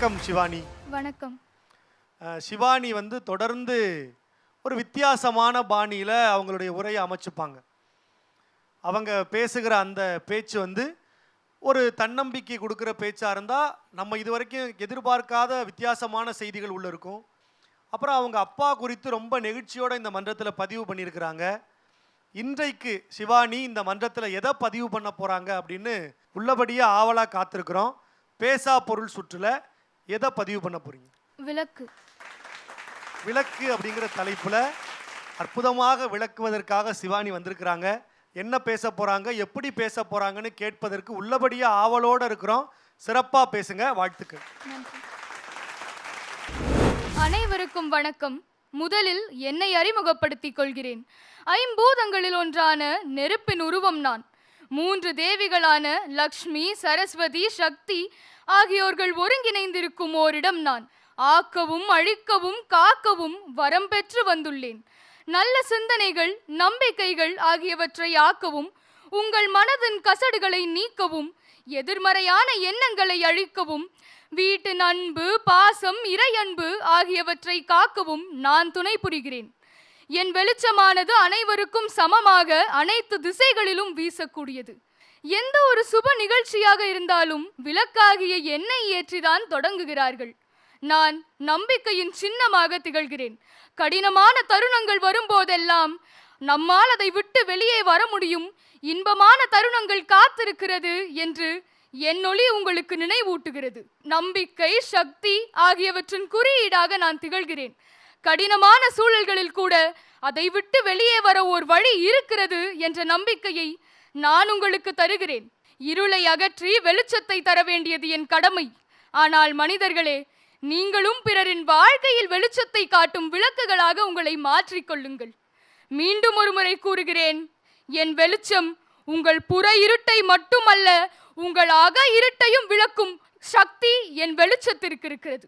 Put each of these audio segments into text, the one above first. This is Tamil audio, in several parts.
வணக்கம் சிவானி. வணக்கம். சிவானி வந்து தொடர்ந்து ஒரு வித்தியாசமான பாணியில் அவங்களுடைய உரையை அமைச்சுப்பாங்க. அவங்க பேசுகிற அந்த பேச்சு வந்து ஒரு தன்னம்பிக்கை கொடுக்குற பேச்சாக இருந்தால் நம்ம இது வரைக்கும் எதிர்பார்க்காத வித்தியாசமான செய்திகள் உள்ள இருக்கும். அப்புறம் அவங்க அப்பா குறித்து ரொம்ப நெகிழ்ச்சியோட இந்த மன்றத்தில் பதிவு பண்ணியிருக்கிறாங்க. இன்றைக்கு சிவானி இந்த மன்றத்தில் எதை பதிவு பண்ண போகிறாங்க அப்படின்னு உள்ளபடியே ஆவலாக காத்திருக்கிறோம். பேசா பொருள் சுற்றுல எதை பதிவு பண்ண போகிறீங்க விளக்கு. விளக்கு அப்படிங்கிற தலைப்பில் அற்புதமாக விளக்குவதற்காக சிவானி வந்திருக்கிறாங்க. என்ன பேச போகிறாங்க எப்படி பேச போகிறாங்கன்னு கேட்பதற்கு உள்ளபடியே ஆவலோடு இருக்கிறோம். சிறப்பாக பேசுங்க. வாழ்த்துக்கள். அனைவருக்கும் வணக்கம். முதலில் என்னை அறிமுகப்படுத்திக் கொள்கிறேன். ஐம்பூதங்களில் ஒன்றான நெருப்பின் உருவம் நான். மூன்று தேவிகளான லக்ஷ்மி சரஸ்வதி சக்தி ஆகியோர்கள் ஒருங்கிணைந்திருக்கும் ஓரிடம் நான். ஆக்கவும் அழிக்கவும் காக்கவும் வரம் பெற்று வந்துள்ளேன். நல்ல சிந்தனைகள் நம்பிக்கைகள் ஆகியவற்றை ஆக்கவும் உங்கள் மனதின் கசடுகளை நீக்கவும் எதிர்மறையான எண்ணங்களை அழிக்கவும் வீட்டின் அன்பு பாசம் இறையன்பு ஆகியவற்றை காக்கவும் நான் துணை புரிகிறேன். என் வெளிச்சமானது அனைவருக்கும் சமமாக அனைத்து திசைகளிலும் வீசக்கூடியது. எந்த ஒரு சுப நிகழ்ச்சியாக இருந்தாலும் விளக்காகிய எண்ணெய் ஏற்றிதான் தொடங்குகிறார்கள். நான் நம்பிக்கையின் சின்னமாக திகழ்கிறேன். கடினமான தருணங்கள் வரும்போதெல்லாம் நம்மால் அதை விட்டு வெளியே வர முடியும். இன்பமான தருணங்கள் காத்திருக்கிறது என்று என்னொளி உங்களுக்கு நினைவூட்டுகிறது. நம்பிக்கை சக்தி ஆகியவற்றின் குறியீடாக நான் திகழ்கிறேன். கடினமான சூழல்களில் கூட அதை விட்டு வெளியே வர ஒரு வழி இருக்கிறது என்ற நம்பிக்கையை நான் உங்களுக்கு தருகிறேன். இருளை அகற்றி வெளிச்சத்தை தர வேண்டியது என் கடமை. ஆனால் மனிதர்களே நீங்களும் பிறரின் வாழ்க்கையில் வெளிச்சத்தை காட்டும் விளக்குகளாக உங்களை மாற்றிக்கொள்ளுங்கள் மீண்டும் ஒரு முறை கூறுகிறேன் என் வெளிச்சம் உங்கள் புற இருட்டை மட்டுமல்ல உங்கள் அக இருட்டையும் விளக்கும் சக்தி என் வெளிச்சத்திற்கு இருக்கிறது.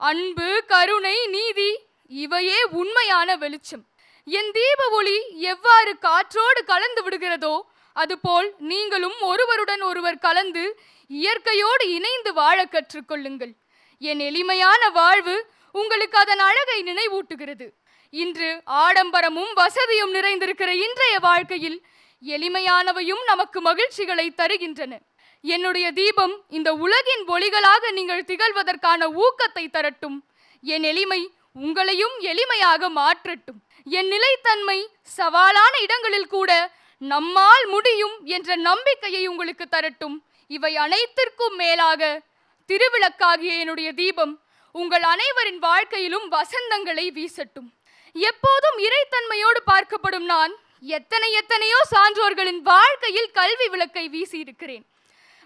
அன்பு கருணை நீதி இவையே உண்மையான வெளிச்சம். என் தீப ஒளி எவ்வாறு காற்றோடு கலந்து விடுகிறதோ அதுபோல் நீங்களும் ஒருவருடன் ஒருவர் கலந்து இயற்கையோடு இணைந்து வாழ கற்றுக்கொள்ளுங்கள். என் எளிமையான வாழ்வு உங்களுக்கு அதன் அழகை நினைவூட்டுகிறது. இன்று ஆடம்பரமும் வசதியும் நிறைந்திருக்கிற இன்றைய வாழ்க்கையில் எளிமையானவையும் நமக்கு மகிழ்ச்சிகளை தருகின்றன. என்னுடைய தீபம் இந்த உலகின் ஒளிகளாக நீங்கள் திகழ்வதற்கான ஊக்கத்தை தரட்டும். என் எளிமை உங்களையும் எளிமையாக மாற்றட்டும். என் நிலைத்தன்மை சவாலான இடங்களில் கூட நம்மால் முடியும் என்ற நம்பிக்கையை உங்களுக்கு தரட்டும். இவை அனைத்திற்கும் மேலாக திருவிளக்காகிய என்னுடைய தீபம் உங்கள் அனைவரின் வாழ்க்கையிலும் வசந்தங்களை வீசட்டும். எப்போதும் இறைத்தன்மையோடு பார்க்கப்படும் நான் எத்தனை எத்தனையோ சான்றோர்களின் வாழ்க்கையில் கல்வி விளக்கை வீசியிருக்கிறேன்.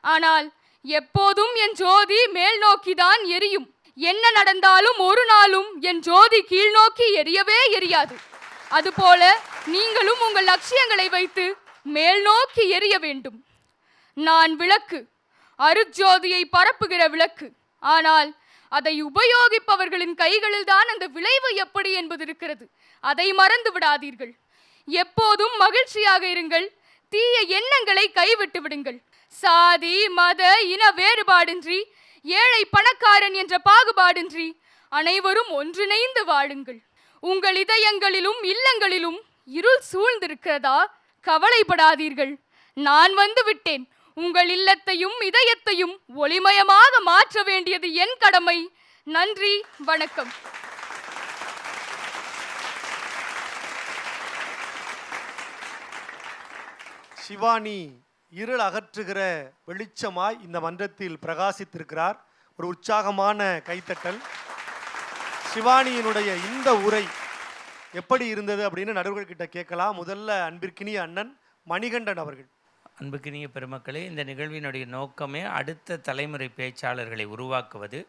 ஆனால் எப்போதும் என் ஜோதி மேல் நோக்கிதான் எரியும். என்ன நடந்தாலும் ஒரு நாளும் என் ஜோதி கீழ்நோக்கி எரியவே எரியாது. அதுபோல நீங்களும் உங்கள் லட்சியங்களை வைத்து மேல் நோக்கி எரிய வேண்டும். நான் விளக்கு அருஜோதியை பரப்புகிற விளக்கு. ஆனால் அதை உபயோகிப்பவர்களின் கைகளில் தான் அந்த விளைவு எப்படி என்பது இருக்கிறது அதை மறந்து விடாதீர்கள். எப்போதும் மகிழ்ச்சியாக இருங்கள். தீய எண்ணங்களை கைவிட்டு விடுங்கள். சாதி மத இன வேறுபாடின்றி ஏழை பணக்காரன் என்ற பாகுபாடின்றி அனைவரும் ஒன்றிணைந்து வாழுங்கள். உங்கள் இதயங்களிலும் இல்லங்களிலும் இருள் சூழ்ந்திருக்கிறதா கவலைப்படாதீர்கள். நான் வந்து விட்டேன். உங்கள் இல்லத்தையும் இதயத்தையும் ஒளிமயமாக மாற்ற வேண்டியது என் கடமை. நன்றி வணக்கம். சிவானி இருள் அகற்றுகிற வெளிச்சமாய் இந்த மன்றத்தில் பிரகாசித்திருக்கிறார். ஒரு உற்சாகமான கைத்தட்டல். சிவானியினுடைய இந்த உரை எப்படி இருந்தது அப்படின்னு நடுவர்கிட்ட கேட்கலாம். முதல்ல அன்பிற்கினிய அண்ணன் மணிகண்டன் அவர்கள். அன்புக்கினிய பெருமக்களே இந்த நிகழ்வினுடைய நோக்கமே அடுத்த தலைமுறை பேச்சாளர்களை உருவாக்குவது.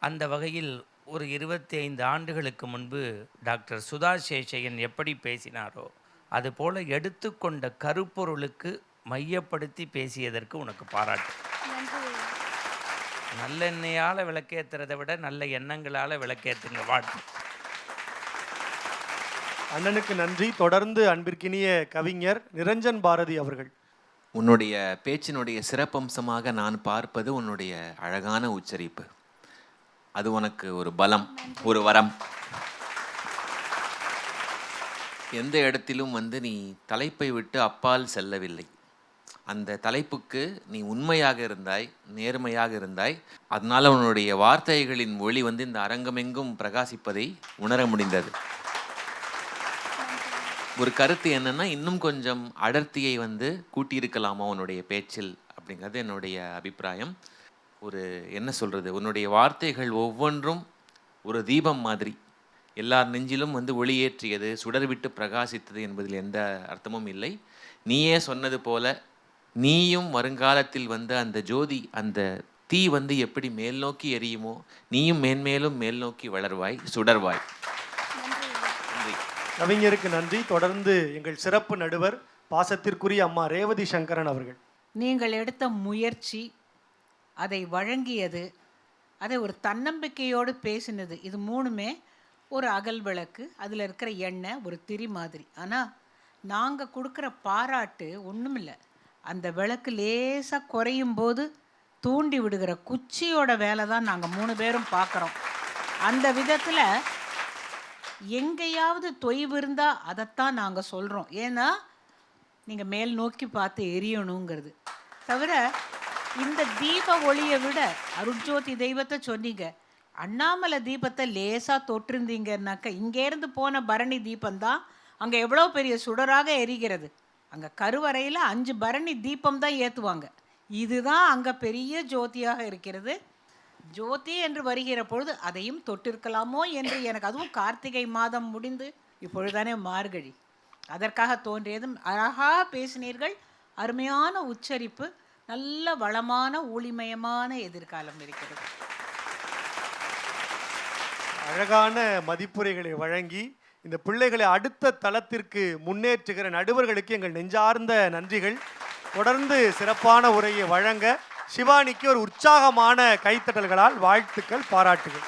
அந்த வகையில் ஒரு இருபத்தி ஐந்து ஆண்டுகளுக்கு முன்பு டாக்டர் சுதா சேஷையன் எப்படி பேசினாரோ அதுபோல எடுத்துக்கொண்ட கருப்பொருளுக்கு மையப்படுத்தி பேசியதற்கு உனக்கு பாராட்டு. நல்லெண்ணெயால் விளக்கேற்றுறதை விட நல்ல எண்ணங்களால் விளக்கேற்றுங்க வாழ்த்து அண்ணனுக்கு நன்றி. தொடர்ந்து அன்பிற்கினிய கவிஞர் நிரஞ்சன் பாரதி அவர்கள். உன்னுடைய பேச்சினுடைய சிறப்பம்சமாக நான் பார்ப்பது உன்னுடைய அழகான உச்சரிப்பு. அது உனக்கு ஒரு பலம் ஒரு வரம். எந்த இடத்திலும் வந்து நீ தலைப்பை விட்டு அப்பால் செல்லவில்லை. அந்த தலைப்புக்கு நீ உண்மையாக இருந்தாய் நேர்மையாக இருந்தாய். அதனால் உன்னுடைய வார்த்தைகளின் ஒளி வந்து இந்த அரங்கமெங்கும் பிரகாசிப்பதை உணர முடிந்தது. ஒரு கருத்து என்னென்னா இன்னும் கொஞ்சம் அடர்த்தியை வந்து கூட்டியிருக்கலாமா உன்னுடைய பேச்சில் அப்படிங்கிறது என்னுடைய அபிப்பிராயம். ஒரு என்ன சொல்கிறது உன்னுடைய வார்த்தைகள் ஒவ்வொன்றும் ஒரு தீபம் மாதிரி. எல்லார் நெஞ்சிலும் வந்து ஒளியேற்றியது சுடர்விட்டு பிரகாசித்தது என்பதில் எந்த அர்த்தமும் இல்லை. நீயே சொன்னது போல நீயும் வருங்காலத்தில் வந்து அந்த ஜோதி அந்த தீ வந்து எப்படி மேல் நோக்கி எரியுமோ நீயும் மேன்மேலும் மேல் நோக்கி வளர்வாய் சுடர்வாய். நன்றி. கவிஞருக்கு நன்றி. தொடர்ந்து எங்கள் சிறப்பு நடுவர் பாசத்திற்குரிய அம்மா ரேவதி சங்கரன் அவர்கள். நீங்கள் எடுத்த முயற்சி அதை வழங்கியது அதை ஒரு தன்னம்பிக்கையோடு பேசினது இது மூணுமே ஒரு அகல் விளக்கு அதில் இருக்கிற எண்ணெய் ஒரு திரி மாதிரி. ஆனால் நாங்கள் கொடுக்குற பாராட்டு ஒன்றுமில்லை அந்த விளக்கு லேசாக குறையும் போது தூண்டி விடுகிற குச்சியோட வேலை தான் நாங்கள் மூணு பேரும் பார்க்குறோம் அந்த விதத்தில் எங்கேயாவது தொய்வு இருந்தால் அதைத்தான் நாங்கள் சொல்கிறோம் ஏன்னா நீங்கள் மேல் நோக்கி பார்த்து எரியணுங்கிறது. தவிர இந்த தீப ஒளியை விட அருட்ஜோதி தெய்வத்தை சொன்னீங்க. அண்ணாமலை தீபத்தை லேசாக தொட்டிருந்தீங்கன்னாக்க இங்கேருந்து போன பரணி தீபம்தான் அங்கே எவ்வளோ பெரிய சுடராக எரிகிறது. அங்கே கருவறையில் அஞ்சு பரணி தீபம் தான் ஏற்றுவாங்க இதுதான் அங்கே பெரிய ஜோதியாக இருக்கிறது. ஜோதி என்று வருகிற பொழுது அதையும் தொட்டிருக்கலாமோ என்று எனக்கு அதுவும் கார்த்திகை மாதம் முடிந்து இப்பொழுதுதானே மார்கழி. அதற்காக தோன்றியதும் அழகாக பேசினீர்கள். அருமையான உச்சரிப்பு நல்ல வளமான ஒளிமயமான எதிர்காலம் இருக்கிறது. அழகான மதிப்புரைகளை வழங்கி இந்த பிள்ளைகளை அடுத்த தளத்திற்கு முன்னேற்றுகிற நடுவர்களுக்கு எங்கள் நெஞ்சார்ந்த நன்றிகள். தொடர்ந்து சிறப்பான உரையை வழங்க சிவானிக்கு ஒரு உற்சாகமான கைத்தட்டல்களால் வாழ்த்துக்கள் பாராட்டுகள்.